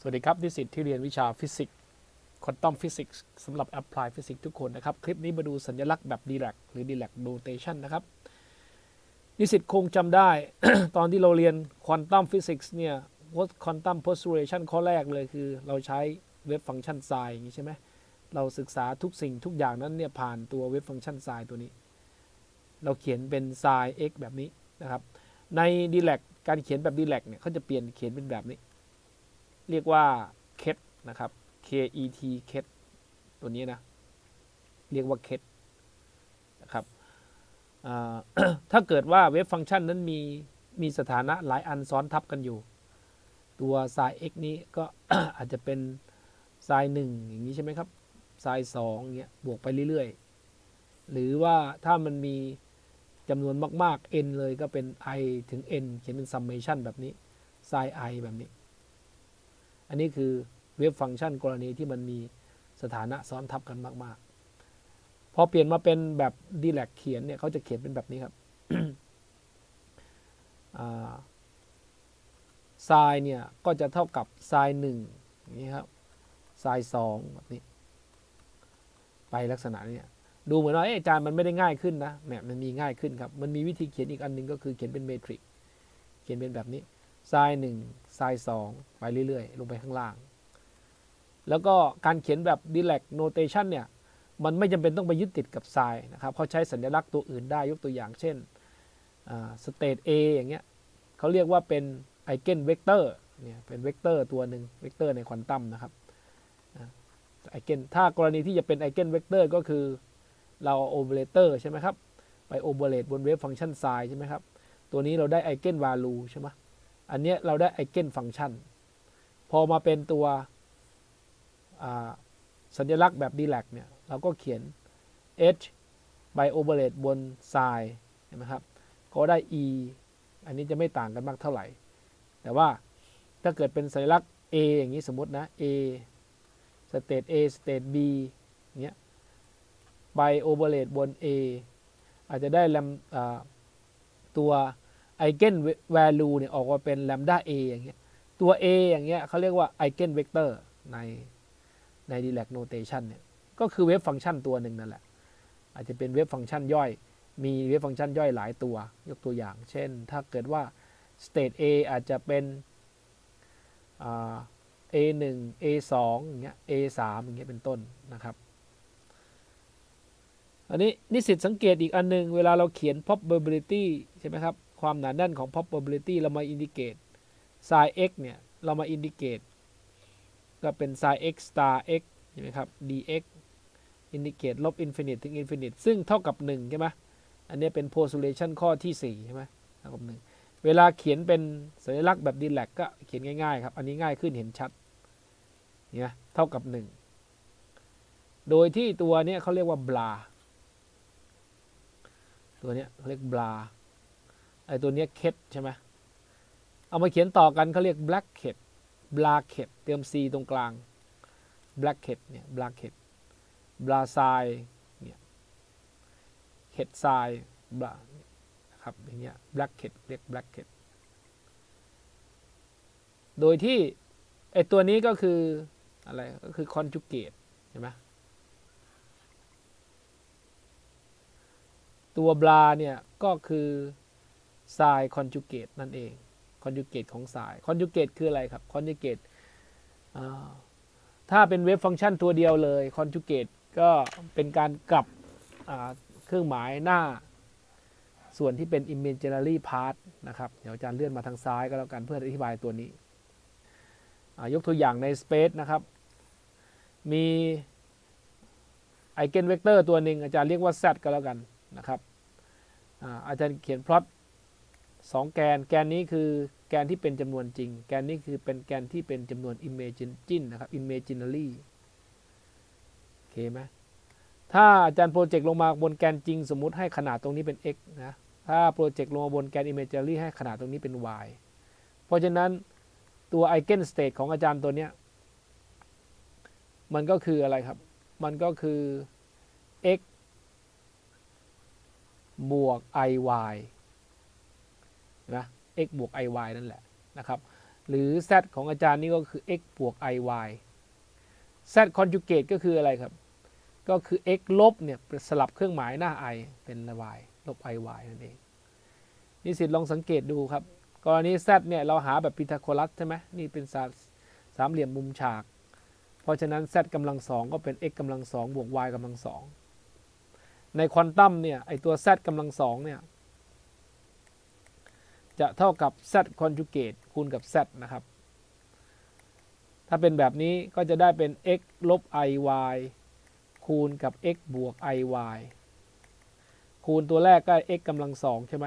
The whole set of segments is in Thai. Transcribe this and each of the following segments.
สวัสดีครับนิสิตที่เรียนวิชาฟิสิกส์ควอนตัมฟิสิกส์สำหรับ Apply Physics ทุกคนนะครับ คลิปนี้มาดูสัญลักษณ์แบบ Dirac หรือ Dirac notation นะครับ นิสิตคงจำได้ ตอนที่เราเรียนควอนตัมฟิสิกส์เนี่ยควอนตัม postulation ข้อแรกเลยคือ เราใช้เวฟฟังก์ชันไซน์อย่างนี้ใช่ไหมเราศึกษาทุกสิ่งทุกอย่างนั้นเนี่ยผ่านตัวเวฟฟังก์ชันไซน์ตัวนี้ เราเขียนเป็นไซน์ x แบบนี้นะครับ ใน Dirac การเขียนแบบ Dirac เนี่ยเขาจะเปลี่ยนเขียนเป็นแบบนี้ เรียกว่า ket นะครับ k e t ket ตัวนี้นะ เรียกว่า ket นะครับถ้าเกิดว่าเวฟฟังก์ชันนั้นมีมีสถานะหลายอันซ้อนทับกันอยู่ ตัว sin x นี้ก็อาจจะเป็น sin 1อย่างนี้ใช่ไหมครับ sin 2องเงี้ยบวกไปเรื่อยๆ หรือว่าถ้ามันมีจำนวนมาก ๆ n เลยก็เป็น i ถึง n เขียนเป็น summation แบบนี้ sin i แบบนี้ อันนี้คือเวฟฟังก์ชันกรณีที่มันมีสถานะซ้อนทับกันมาก ๆ พอเปลี่ยนมาเป็นแบบดีแลกเขียนเนี่ยเขาจะเขียนเป็นแบบนี้ครับไซน์เนี่ย ก็จะเท่ากับไซน์หนึ่งนี้ครับไซน์สองแบบนี้ ไปลักษณะเนี้ดูเหมือนว่าอาจารย์มันไม่ได้ง่ายขึ้นนะแหมมันมีง่ายขึ้นครับ มันมีวิธีเขียนอีกอันหนึงก็คือเขียนเป็นเมทริกเขียนเป็นแบบนี้ ไซน์หนึ่งไซน์สองไปเรื่อยๆ ลงไปข้างล่าง แล้วก็การเขียนแบบ Dirac notation เนี่ย มันไม่จำเป็นต้องไปยึดติดกับไซน์นะครับเขาใช้สัญลักษณ์ตัวอื่นได้ยกตัวอย่างเช่นสเตท A อย่างเงี้ยเขาเรียกว่าเป็นไอเกนเวกเตอร์เนี่ยเป็นเวกเตอร์ตัวหนึ่งเวกเตอร์ในควอนตัมนะครับไอเกนถ้ากรณีที่จะเป็นไอเกนเวกเตอร์ก็คือเราโอเปอเรเตอร์ใช่ไหมครับ ไปโอเปอเรตบนเวฟฟังก์ชันไซน์ใช่ไหมครับ ตัวนี้เราได้ไอเกนวาลูใช่ไหม อันเนี้ยเราได้ไอเกนฟังก์ชัน พอมาเป็นตัวสัญลักษณ์แบบ d l a c เนี่ย เราก็เขียน h by overlay บน sin เห็นไหมครับ ก็ได้ e อันนี้จะไม่ต่างกันมากเท่าไหร่ แต่ว่าถ้าเกิดเป็นสัญลักษณ์ a อย่างนี้สมมตินะ a state a state b เงี้ย by overlay บน a อาจจะได้แลมตัว ไอเกน value เนี่ยออกมาเป็นแลมด้า a อย่างเงี้ยตัว a อย่างเงี้ยเขาเรียกว่าไอเกนเวกเตอร์ในใน Dirac notation เนี่ยก็คือเวฟฟังก์ชันตัวหนึ่งนั่นแหละ อาจจะเป็นเวฟฟังก์ชันย่อย มีเวฟฟังก์ชันย่อยหลายตัวยกตัวอย่าง เช่น ถ้าเกิดว่า state a อาจจะเป็น a 1 a 2 อย่างเงี้ย a 3 อย่างเงี้ยเป็นต้นนะครับ อันนี้นิสิตสังเกตอีกอันนึง เวลาเราเขียน probability ใช่ไหมครับ ความหนาแน่นของ probability เรามา indicate sin x เนี่ย เรามา indicate ก็เป็น sin x star x ใช่ไหมครับ dx indicate ลบ infinite ถึง infinite ซึ่งเท่ากับ 1 ใช่ไหมอันนี้เป็น postulation ข้อที่ 4 ใช่ไหมเท่ากับ 1 เวลาเขียนเป็นสัญลักษณ์แบบ Dirac ก็เขียนง่ายๆครับ อันนี้ง่ายขึ้นเห็นชัดเนี่ยเท่ากับ 1 โดยที่ตัวนี้เขาเรียกว่า bla ตัวนี้เขาเรียก bla ไอตัวนี้ ket ใช่ไหมเอามาเขียนต่อกันเขาเรียก bracket bracket เติม c ตรงกลาง bracket เนี่ย bracket bra side เนี่ย head side bra นะครับอย่างเงี้ย bracket เรียก bracket โดยที่ไอตัวนี้ก็คืออะไรก็คือ conjugate ใช่ไหมตัวบลาเนี่ยก็คือ สายคอนจูเกตนั่นเองคอนจูเกตของสายคอนจูเกตคืออะไรครับคอนจูเกตถ้าเป็นเวฟฟังก์ชันตัวเดียวเลยคอนจูเกตก็เป็นการกลับเครื่องหมายหน้าส่วนที่เป็น imaginary part นะครับ เดี๋ยวอาจารย์เลื่อนมาทางซ้ายก็แล้วกันเพื่ออธิบายตัวนี้ยกตัวอย่างใน space นะครับ มี eigen vector ตัวหนึ่งอาจารย์เรียกว่า z ก็แล้วกันนะครับอาจารย์เขียน plot 2 แกน แกนนี้คือแกนที่เป็นจำนวนจริง แกนนี้คือเป็นแกนที่เป็นจำนวน imagine นะครับ imaginary โอเคไหมถ้าอาจารย์โปรเจกต์ลงมาบนแกนจริง สมมุติให้ขนาดตรงนี้เป็น x นะ ถ้าโปรเจกต์ลงมาบนแกน imaginary ให้ขนาดตรงนี้เป็น y เพราะฉะนั้นตัว eigen state ของอาจารย์ตัวเนี้ย มันก็คืออะไรครับ มันก็คือ x บวก iy นะ x บวก iy นั่นแหละนะครับหรือ z ของอาจารย์นี่ก็คือ x บวก iy z conjugate ก็คืออะไรครับ ก็คือ x ลบเนี่ยสลับเครื่องหมายหน้า i เป็น y ลบ iy นั่นเองนิสิตลองสังเกตดูครับ กรณี z เนี่ยเราหาแบบพีทาโกรัสใช่ไหมนี่เป็นสามสามเหลี่ยมมุมฉาก เพราะฉะนั้น z กำลังสองก็เป็น x กำลังสองบวก y กำลังสองในควอนตัมเนี่ยไอตัว z กำลังสองเนี่ย จะเท่ากับ z conjugate คูณกับ z นะครับ ถ้าเป็นแบบนี้ก็จะได้เป็น x ลบ iy คูณกับ x บวก iy คูณตัวแรกก็ x กำลังสองใช่ไหม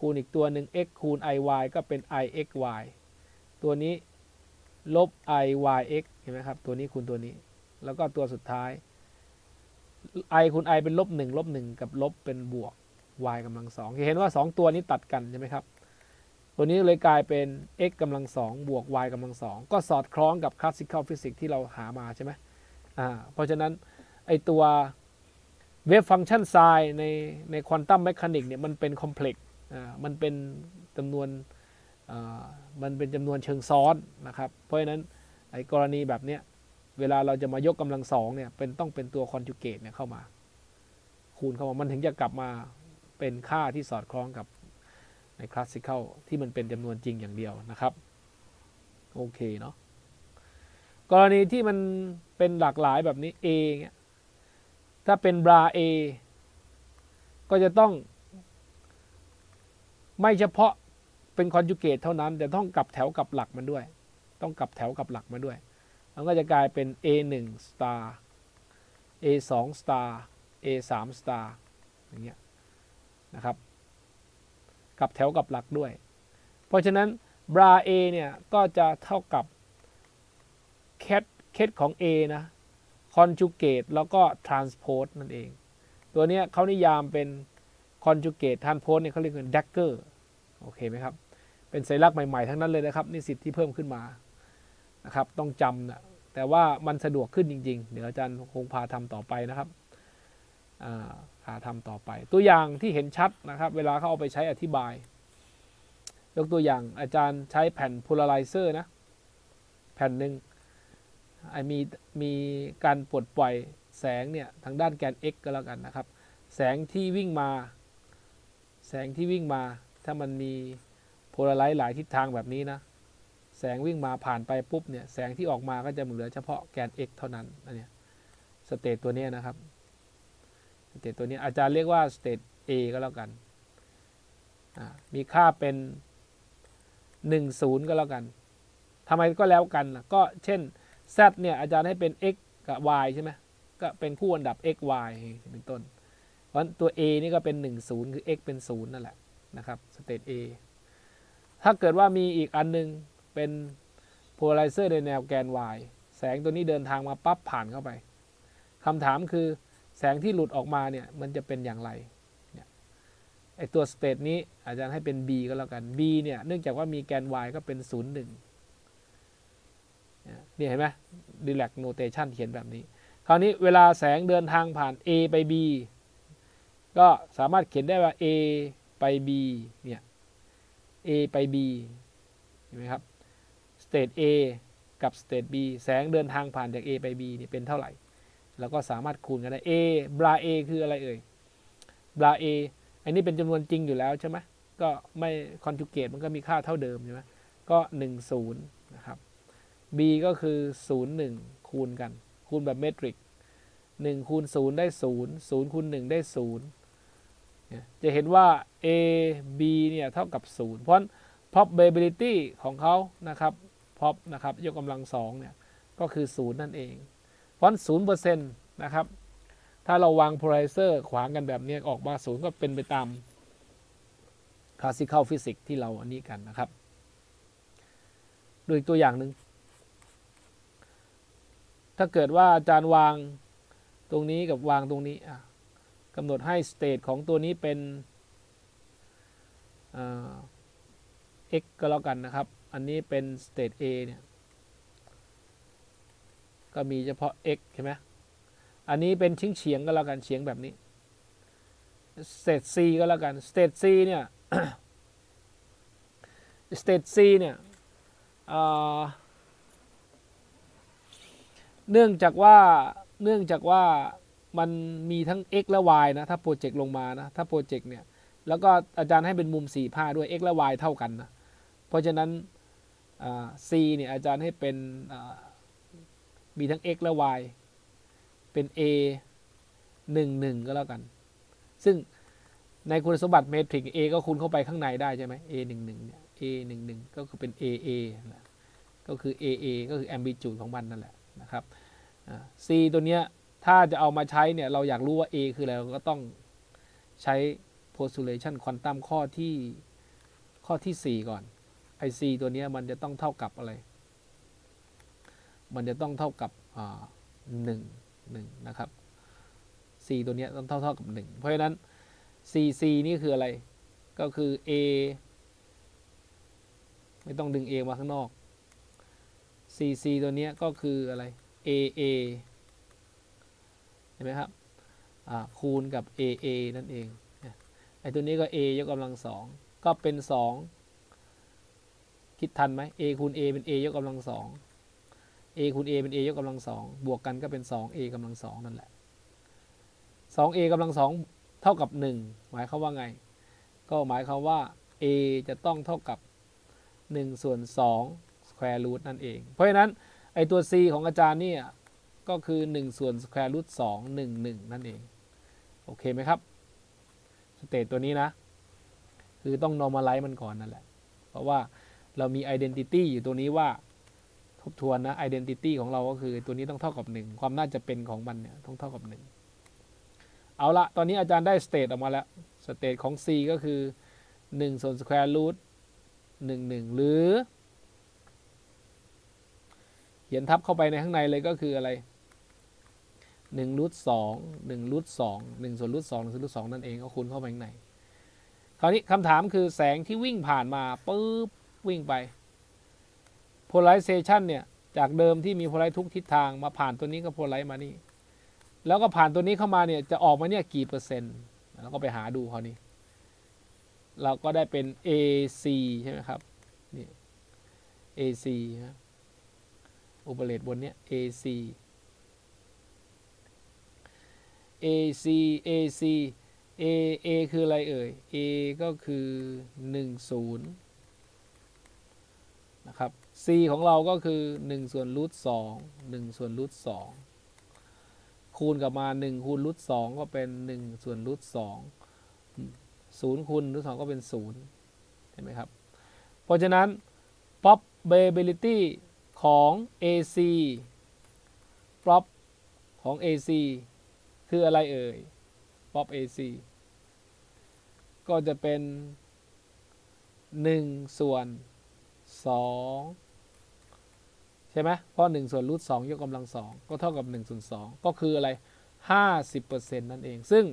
คูณอีกตัวหนึ่ง x คูณ iy ก็เป็น ixy ตัวนี้ลบ iyx เห็นไหมครับ ตัวนี้คูณตัวนี้ แล้วก็ตัวสุดท้าย i คูณ i เป็นลบ1ลบ1กับลบเป็นบวก y กำลังสองเห็นว่า 2 ตัวนี้ตัดกันใช่ไหมครับ ตัวนี้เลยกลายเป็น x กำลังสองบวก y กำลังสองก็สอดคล้องกับ classical physics ที่เราหามาใช่ไหมอ่าเพราะฉะนั้นไอตัวเวฟฟังก์ชันไซน์ในในควอนตัมแมชานิกเนี่ยมันเป็นคอมเพล็กซ์อ่ามันเป็นจำนวนอ่ามันเป็นจำนวนเชิงซ้อนนะครับ เพราะฉะนั้นไอกรณีแบบเนี้ยเวลาเราจะมายกกำลังสองเนี่ยเป็นต้องเป็นตัวคอนจูเกตเนี่ยเข้ามา คูณเข้ามา มันถึงจะกลับมาเป็นค่าที่สอดคล้องกับ ในคลาสสิค a ลที่มันเป็นจำนวนจริงอย่างเดียวนะครับ โอเคเนาะกรณีที่มันเป็นหลากหลายแบบนี้ A เงี้ยถ้าเป็นบรา A ก็จะต้อง ไม่เฉพาะเป็นคอนจูเกตเท่านั้น แต่ต้องกลับแถวกับหลักมันด้วย ต้องกลับแถวกับหลักมาด้วยมันก็จะกลายเป็น A 1 star A 2 star A 3 star อย่างเงี้ยนะครับ กับแถวกับหลักด้วย เพราะฉะนั้นบรา A เนี่ยก็จะเท่ากับแคทเคสของ A นะ conjugate แล้วก็ transpose นั่นเอง ตัวเนี้ยเขานิยามเป็น conjugate transpose เนี่ยเขาเรียกว่า dagger โอเคไหมครับ เป็นสัญลักษณ์ใหม่ ๆ ทั้งนั้นเลยนะครับนี่สิทธิ์ที่เพิ่มขึ้นมานะครับ ต้องจำนะแต่ว่ามันสะดวกขึ้นจริง ๆ เดี๋ยวอาจารย์คงพาทำต่อไปนะครับพา ทำต่อไป ตัวอย่างที่เห็นชัดนะครับ เวลาเขาเอาไปใช้อธิบาย ยกตัวอย่างอาจารย์ใช้แผ่น polarizer นะ แผ่นหนึ่งมีมีการปลดปล่อยแสงเนี่ยทางด้านแกน x ก็แล้วกันนะครับ แสงที่วิ่งมา แสงที่วิ่งมา ถ้ามันมีโพลาไรซ์หลายทิศทางแบบนี้นะแสงวิ่งมาผ่านไปปุ๊บเนี่ยแสงที่ออกมาก็จะเหลือเฉพาะแกน x เท่านั้นอันนี้สเตตตัวนี้นะครับ เตตตัวนี้อาจารย์เรียกว่าสเตต A ก็แล้วกันมีค่าเป็น 1 0 ก็แล้วกันทำไมก็แล้วกันล่ะก็เช่น z เนี่ยอาจารย์ให้เป็น x กับ y ใช่ไหมก็เป็นคู่อันดับ x y เป็นต้น เพราะตัว a นี่ก็เป็น 1 0 คือ x เป็น 0 นั่นแหละนะครับสเตต a ถ้าเกิดว่ามีอีกอันนึงเป็น polarizer ในแนวแกน y แสงตัวนี้เดินทางมาปั๊บผ่านเข้าไปคำถามคือ แสงที่หลุดออกมาเนี่ยมันจะเป็นอย่างไรเนี่ยไอตัวสเตตนี้อาจารย์ให้เป็น b ก็แล้วกัน b เนี่ยเนื่องจากว่ามีแกน y ก็เป็น 0 1นี่เห็นไหม relax notation เขียนแบบนี้ คราวนี้เวลาแสงเดินทางผ่าน A ไป B ก็สามารถเขียนได้ว่า A ไป B เนี่ย A ไป B เห็นไหมครับ state A กับ state B แสงเดินทางผ่านจาก A ไป B นี่ยเป็นเท่าไหร่ แล้วก็สามารถคูณกันได้ A บรา A คืออะไรเอ่ยบรา A อันนี้เป็นจำนวนจริงอยู่แล้วใช่ไหมก็ไม่ conjugate มันก็มีค่าเท่าเดิมใช่ไหมก็ 1 0นะครับ b ก็คือ 0 1 คูณกัน คูณแบบเมตริก1คูณ0ได้ 0 0คูณ1ได้0จะเห็นว่า a b เนี่ยเท่ากับ 0 เพราะ probability ของเขานะครับ prob นะครับ ยกกำลังสองเนี่ย ก็คือ 0 นั่นเอง เพราะ0%นต์นะครับ ถ้าเราวาง polarizer ขวางกันแบบนี้ออกมา0ก็เป็นไปตาม classical physics ที่เราอันนี้กันนะครับ ดูอีกตัวอย่างหนึ่ง ถ้าเกิดว่าอาจารย์วางตรงนี้กับวางตรงนี้กำหนดให้สเตตของตัวนี้เป็น x ก็แล้วกันนะครับ อันนี้เป็นสเตต a เนี่ย ก็มีเฉพาะ x ใช่ไหมอันนี้เป็นชิ้งเฉียงก็แล้วกันเฉียงแบบนี้เตต c ก็แล้วกันเตต c เนี่ยสเตต c เนี่ยเนื่องจากว่าเนื่องจากว่ามันมีทั้ง x และ y นะ ถ้าโปรเจกต์ลงมานะ ถ้าโปรเจกต์เนี่ย แล้วก็อาจารย์ให้เป็นมุม4ผ้าด้วย x และ y เท่ากันนะ เพราะฉะนั้น c เนี่ยอาจารย์ให้เป็น มีทั้ง x และ y เป็น a 1 1 ก็แล้วกัน ซึ่งในคุณสมบัติเมทริก A ก็คูณเข้าไปข้างในได้ใช่ไหม A 1 1เนี่ย A 1 1ก็คือเป็น AA นะก็คือ AA ก็คือ amplitude ของมันนั่นแหละนะครับ C ตัวเนี้ยถ้าจะเอามาใช้เนี่ยเราอยากรู้ว่า A คืออะไรเราก็ต้องใช้ postulation quantum ข้อที่ข้อที่ 4 ก่อนไอ C ตัวเนี้ยมันจะต้องเท่ากับอะไร มันจะต้องเท่ากับหนึ่งหนึ่งนะครับ C ตัวนี้ต้องเท่าเท่ากับ 1 เพราะฉะนั้น C C นี่คืออะไร ก็คือ A ไม่ต้องดึง A มาข้างนอก C C ตัวนี้ก็คืออะไร A A เห็นไหมครับคูณกับ A A นั่นเองไอ้ตัวนี้ก็ A ยกกำลังสองก็เป็น 2 คิดทันไหม A คูณ A เป็น A ยกกำลังสอง A คูณ A เป็น A ยกกำลังสองบวกกันก็เป็น 2A กำลังสองนั่นแหละ 2a กำลังสองเท่ากับ 1 หมายความว่าไง ก็หมายความว่า a จะต้องเท่ากับ 1 ส่วน2 square root นั่นเอง เพราะฉะนั้น ไอตัว c ของอาจารย์เนี่ย ก็คือ 1 ส่วน square root 2 1 1 นั่นเอง โอเคไหมครับ สเตตตัวนี้นะ คือต้อง normalize มันก่อนนั่นแหละ เพราะว่าเรามี identity อยู่ตัวนี้ว่า บทวนนะ identity ของเราก็คือตัวนี้ต้องเท่ากับ 1 ความน่าจะเป็นของมันเนี่ยต้องเท่ากับ 1 เอาละตอนนี้อาจารย์ได้สเตตออกมาแล้วสเตตของ c ก็คือ1ส่วน square root 1 1 หรือ เขียนทับเข้าไปในข้างในเลยก็คืออะไร1รูท2 1รูท2 1ส่วนรูท2 1ส่วนรูท2นั่นเองก็คูณเข้าไปข้างในคราวนี้คำถามคือแสงที่วิ่งผ่านมาปุ๊บวิ่งไป polarization เนี่ย จากเดิมที่มี polarize ทุกทิศทางมาผ่านตัวนี้ก็ polarize มานี่ แล้วก็ผ่านตัวนี้เข้ามาเนี่ย จะออกมาเนี่ยกี่เปอร์เซ็นต์เราก็ไปหาดูเขานี่เราก็ได้เป็น AC ใช่ไหมครับ นี่ AC นะอุปเลตบนเนี้ย AC AC AC A A คืออะไรเอ่ย A ก็คือ 10 นะครับ C ของเราก็คือ 1 ส่วนรูท2 1ส่วนรูท2คูณกับมา 1 คูณรูท2ก็เป็น 1 ส่วนรูท2 0คูณรูท2ก็เป็น 0 เห็นไหมครับ เพราะฉะนั้น probability ของ AC prop ของ AC คืออะไรเอ่ย prop AC ก็จะเป็น 1 ส่วน2 ช่ไหมเพราะ1ส่วนรูท2ยกกำลัง2ก็เท่ากับ1ส่วน2ก็คืออะไร 50%นั่นเอง ซึ่ง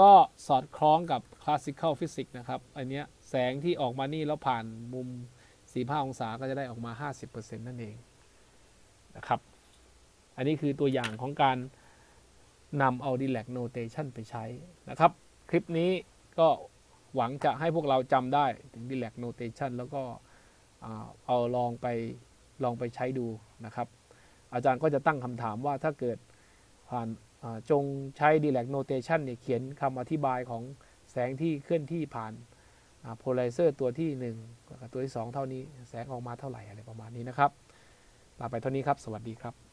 ก็สอดคล้องกับ classical physics นะครับอันเนี้ยแสงที่ออกมานี่แล้วผ่านมุม 45 องศาก็จะได้ออกมา 50%นั่นเองนะครับ อันนี้คือตัวอย่างของการนำเอา Dirac notation ไปใช้นะครับ คลิปนี้ก็หวังจะให้พวกเราจำได้ถึง Dirac notation แล้วก็เอาลองไป ลองไปใช้ดูนะครับ อาจารย์ก็จะตั้งคำถามว่าถ้าเกิดผ่านจงใช้ Dirac notation เนี่ยเขียนคำอธิบายของแสงที่เคลื่อนที่ผ่านโพลาริเซอร์ตัวที่1ตัวที่ 2 เท่านี้ แสงออกมาเท่าไหร่อะไรประมาณนี้นะครับลาไปเท่านี้ครับ สวัสดีครับ